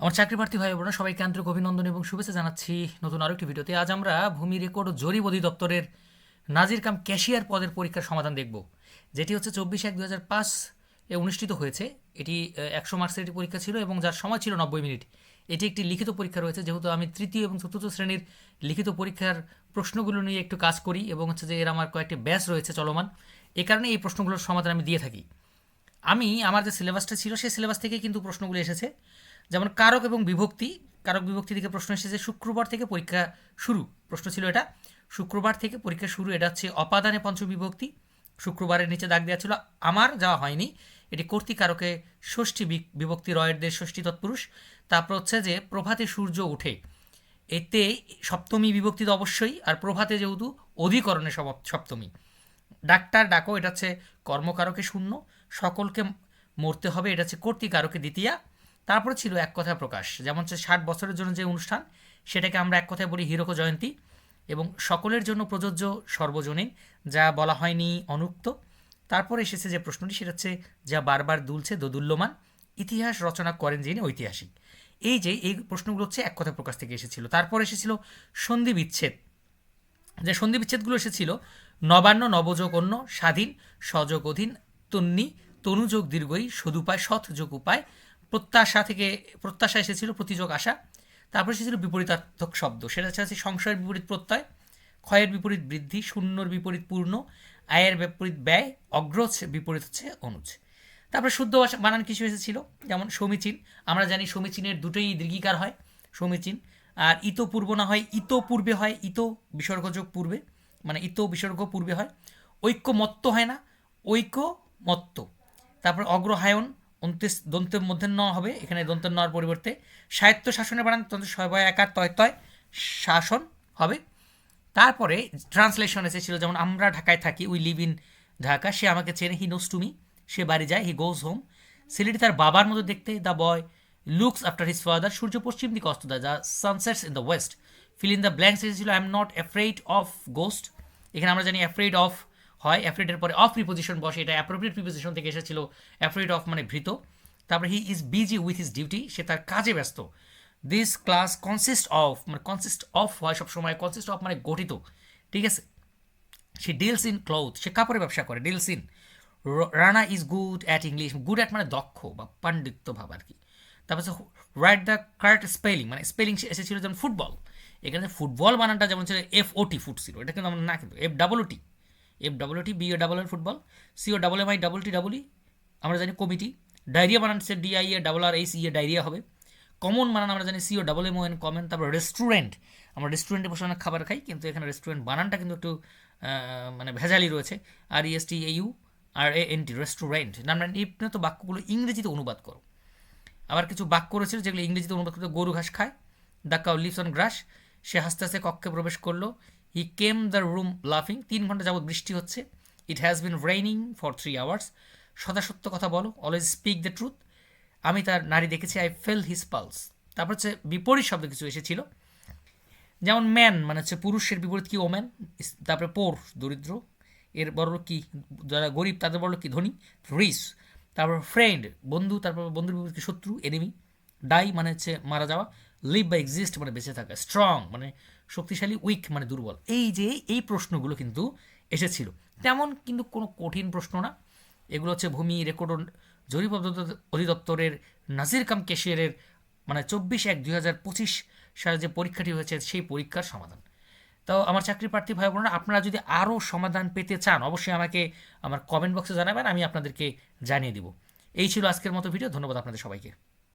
আমার চাকরি প্রার্থী ভাই বোনেরা, সবাইকে আন্তরিক অভিনন্দন এবং শুভেচ্ছা জানাচ্ছি নতুন আরও একটি ভিডিওতে। আজ আমরা ভূমি রেকর্ড ও জরিপ অধিদপ্তরের নাজির কাম ক্যাশিয়ার পদের পরীক্ষার সমাধান দেখব, যেটি হচ্ছে চব্বিশ এক দু হাজার পাঁচ এ অনুষ্ঠিত হয়েছে। এটি একশো মার্কসের একটি পরীক্ষা ছিল এবং যার সময় ছিল নব্বই মিনিট। এটি একটি লিখিত পরীক্ষা রয়েছে, যেহেতু আমি তৃতীয় এবং চতুর্থ শ্রেণির লিখিত পরীক্ষার প্রশ্নগুলো নিয়ে একটু কাজ করি এবং হচ্ছে যে এর আমার কয়েকটি ব্যাস রয়েছে চলমান। এ কারণে এই প্রশ্নগুলোর সমাধান আমি দিয়ে থাকি। আমি, আমার যে সিলেবাসটা ছিল, সেই সিলেবাস থেকে কিন্তু প্রশ্নগুলো এসেছে। যেমন কারক এবং বিভক্তি, কারক বিভক্তি থেকে প্রশ্ন এসেছে শুক্রবার থেকে পরীক্ষা শুরু, প্রশ্ন ছিল এটা। শুক্রবার থেকে পরীক্ষা শুরু, এটা হচ্ছে অপাদানে পঞ্চম বিভক্তি। শুক্রবারের নিচে দাগ দেওয়া ছিল, আমার যাওয়া হয়নি। এটি কর্তৃকারকে ষষ্ঠী বিভক্তি রয়ের ষষ্ঠী তৎপুরুষ। তারপর হচ্ছে যে, প্রভাতে সূর্য ওঠে। এতে সপ্তমী বিভক্তি তো অবশ্যই, আর প্রভাতে যেহেতু অধিকরণে সপ্তমী। ডাক্তার ডাকো, এটা হচ্ছে কর্মকারকে শূন্য, সকলকে মরতে হবে, এটা হচ্ছে কর্তৃকারকে দ্বিতীয়া। তারপরে ছিল এক কথা প্রকাশ, যেমন হচ্ছে ষাট বছরের জন্য যে অনুষ্ঠান, সেটাকে আমরা এক কথায় বলি হিরক জয়ন্তী। এবং সকলের জন্য প্রযোজ্য সর্বজনীন, যা বলা হয়নি অনুক্ত। তারপরে এসেছে যে প্রশ্নটি, সেটা হচ্ছে, যা বারবার দুলছে দোদুল্যমান, ইতিহাস রচনা করেন যিনি ঐতিহাসিক। এই যে, এই প্রশ্নগুলো হচ্ছে এক কথা প্রকাশ থেকে এসেছিল। তারপর এসেছিল সন্ধি বিচ্ছেদ। যে সন্ধি বিচ্ছেদগুলো এসেছিল নবান্ন নবযোগ অন্য স্বাধীন সযোগ অধীন তন্নি, তনুযোগ দীর্ঘই, সদুপায় সৎ যোগ উপায়, প্রত্যাশা থেকে, প্রত্যাশা এসেছিল, প্রতিযোগ আশা। তারপর এসেছিল বিপরীতার্থক শব্দ। সেটা হচ্ছে সংশয়ের বিপরীত প্রত্যয়, ক্ষয়ের বিপরীত বৃদ্ধি, শূন্যর বিপরীত পূর্ণ, আয়ের বিপরীত ব্যয়, অগ্রজ বিপরীত হচ্ছে অনুজ। তারপরে শুদ্ধ ভাষা- বানান কিছু এসেছিল, যেমন সমীচীন। আমরা জানি সমীচীনের দুটোই দীর্ঘিকার হয়, সমীচীন। আর ইতো পূর্ব না হয় ইতো পূর্বে হয়, ইতো বিসর্গযোগ পূর্বে। মানে ইতো বিসর্গ পূর্বে হয় ঐক্যমত্ত হয় না ঐক্যমত্ত তারপর অগ্রহায়ন অন্ত্যেস দন্তের মধ্যে ন হবে, এখানে দন্তের নর পরিবর্তে। সাহিত্য শাসনে বানান, তন্ত্র সবাই একার তয় তয় শাসন হবে। তারপরে ট্রান্সলেশন এসেছিল, যেমন আমরা ঢাকায় থাকি, উই লিভ ইন ঢাকা, সে আমাকে চেনে, হি নোস টু মি, সে বাড়ি যায়, হি গোজ হোম। ছেলেটি তার বাবার মতো দেখতে the boy looks after his father সূর্য পশ্চিম দিকে অস্ত দেয় the sun sets in the west fill in the blanks এসেছিল I am not afraid of ghost এখানে আমরা জানি অ্যাফ্রেড অফ হয় অ্যাফ্রেডের পরে অফ প্রিপোজিশন বসে, এটা অ্যাপ্রোপ্রিয়েট প্রিপোজিশন থেকে এসেছিল অ্যাফ্রেড অফ মানে ভৃত। তারপরে he is busy with his duty সে তার কাজে ব্যস্ত। দিস ক্লাস কনসিস্ট অফ মানে কনসিস্ট অফ হয় সবসময় কনসিস্ট অফ মানে গঠিত। ঠিক আছে? সে ডিলস ইন ক্লথ সে কাপড়ের ব্যবসা করে deals in Rana is good at English good at মানে দক্ষ বা পাণ্ডিত্য ভাব আর কি। তারপর হচ্ছে রাইট দ্য কারেক্ট স্পেলিং মানে স্পেলিং এসেছিল যেমন ফুটবল এখানে ফুটবল বানানটা যেমন ছিল এফ ও টি ফুট ছিল এটা কিন্তু আমরা না কিন্তু F double T F double T B O double এর football C O double M I double T double E আমরা জানি কমিটি। ডায়রিয়া বানান সে D I A double R H E A diarrhoea হবে। কমন বানান আমরা জানি C O double M O N common তারপর restaurant আমরা রেস্টুরেন্টে বসে অনেক খাবার খাই, কিন্তু এখানে রেস্টুরেন্ট বানানটা কিন্তু একটু মানে ভেজালি রয়েছে। আর E S T A U R A N T restaurant আমরা তো বাক্যগুলো ইংরেজিতে অনুবাদ করো। আবার কিছু বাক্য রয়েছে যেগুলো ইংরেজিতে অনুবাদ করতে গরু ঘাস খায়। The cow lives on grass, সে হাসতে হাসতে কক্ষে প্রবেশ করল। হি কেম দ্য রুম লাফিং তিন ঘণ্টা যাবত বৃষ্টি হচ্ছে। It has been raining for three hours সদা সত্য কথা বলো। অলওয়েজ স্পিক দ্য ট্রুথ আমি তার নারী দেখেছি। আই ফেল হিজ পালস তারপর হচ্ছে বিপরীত শব্দ কিছু এসেছিল। যেমন ম্যান মানে হচ্ছে পুরুষের বিপরীত কি ওম্যান তারপরে পোর দরিদ্র। এর বড় কি? যারা গরিব, তাদের বড় কি? ধনী। রিস তারপর ফ্রেন্ড বন্ধু, তারপর বন্ধুর বিপরীত শত্রু এনিমি ডাই মানে হচ্ছে মারা যাওয়া লিভ বা এক্সিস্ট মানে বেঁচে থাকা স্ট্রং মানে শক্তিশালী উইক মানে দুর্বল। এই যে, এই প্রশ্নগুলো কিন্তু এসেছিল। তেমন কিন্তু কোনো কঠিন প্রশ্ন না। এগুলো হচ্ছে ভূমি রেকর্ড জরিপ অধিদপ্তরের নাজির কাম কেশিয়ারের মানে চব্বিশ এক দুই হাজার পঁচিশ সালে যে পরীক্ষাটি হয়েছে, সেই পরীক্ষার সমাধান। তো আমার চাকরি প্রার্থী ভাই বোনেরা, আপনারা যদি আরও সমাধান পেতে চান, অবশ্যই আমাকে আমার কমেন্ট বক্সে জানাবেন, আমি আপনাদেরকে জানিয়ে দিব। এই ছিল আজকের মতো ভিডিও, ধন্যবাদ আপনাদের সবাইকে।